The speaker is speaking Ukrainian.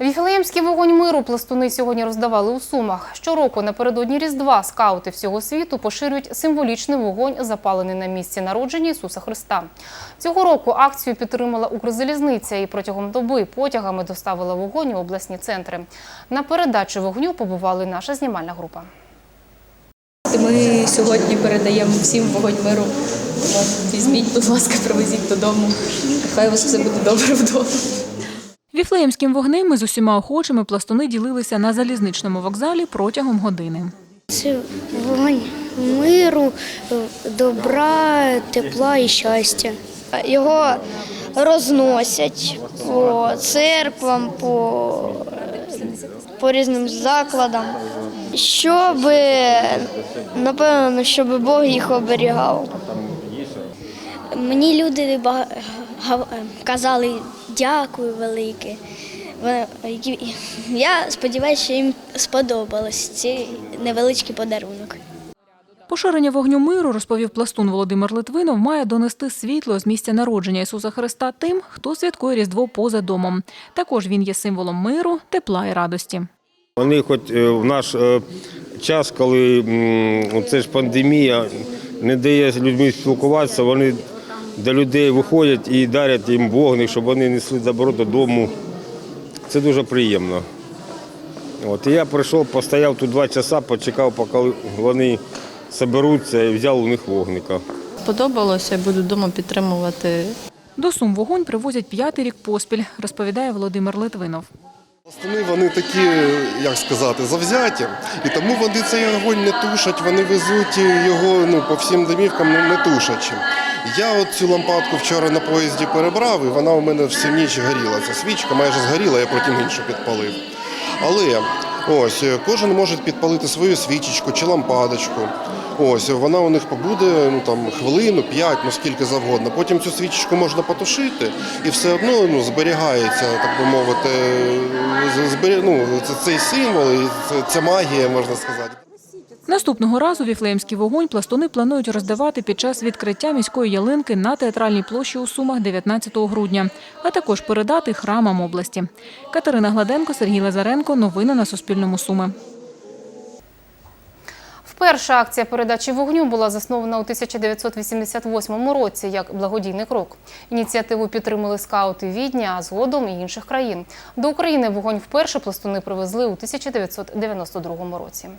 Віфлеємський вогонь миру пластуни сьогодні роздавали у Сумах. Щороку напередодні Різдва скаути всього світу поширюють символічний вогонь, запалений на місці народження Ісуса Христа. Цього року акцію підтримала Укрзалізниця і протягом доби потягами доставила вогонь у обласні центри. На передачі вогню побувала і наша знімальна група. Ми сьогодні передаємо всім вогонь миру. Візьміть, будь ласка, привезіть додому. Хай у вас все буде добре вдома. Віфлеємським вогнем із усіма охочими пластуни ділилися на залізничному вокзалі протягом години. Це вогонь миру, добра, тепла і щастя. Його розносять по церквам, по, по різним закладам, щоб, напевно, щоб Бог їх оберігав. Мені люди бага- гав- казали дякую велике. Я сподіваюся, що їм сподобалось цей невеличкий подарунок. Поширення вогню миру, розповів пластун Володимир Литвинов, має донести світло з місця народження Ісуса Христа тим, хто святкує Різдво поза домом. Також він є символом миру, тепла і радості. Вони хоч е, в наш е, час, коли це ж пандемія, не дає людьми спілкуватися, вони до людей виходять і дарять їм вогник, щоб вони несли добро додому. Це дуже приємно. От, і я прийшов, постояв тут два часа, почекав, поки вони зберуться і взяв у них вогника. Сподобалося, буду вдома підтримувати До Сум вогонь привозять п'ятий рік поспіль, розповідає Володимир Литвинов. Пластуни вони такі, як сказати, завзяті, і тому вони цей огонь не тушать, вони везуть його ну, по всім домівкам не, тушачи. Я от цю лампадку вчора на поїзді перебрав, і вона у мене всю ніч горіла. Ця свічка майже згоріла, я потім іншу підпалив. Але ось кожен може підпалити свою свічечку чи лампадочку. Ось вона у них побуде ну там хвилину, п'ять, ну скільки завгодно. Потім цю свічечку можна потушити, і все одно ну зберігається, так би мовити, збері... ну, цей символ, і ця магія, можна сказати. Наступного разу віфлеємський вогонь пластуни планують роздавати під час відкриття міської ялинки на театральній площі у Сумах 19 грудня, а також передати храмам області. Катерина Гладенко, Сергій Лазаренко. Новини на Суспільному Суми. Вперше акція передачі вогню була заснована у 1988 році як благодійний крок. Ініціативу підтримали скаути Відня, а згодом і інших країн. До України вогонь вперше пластуни привезли у 1992 році.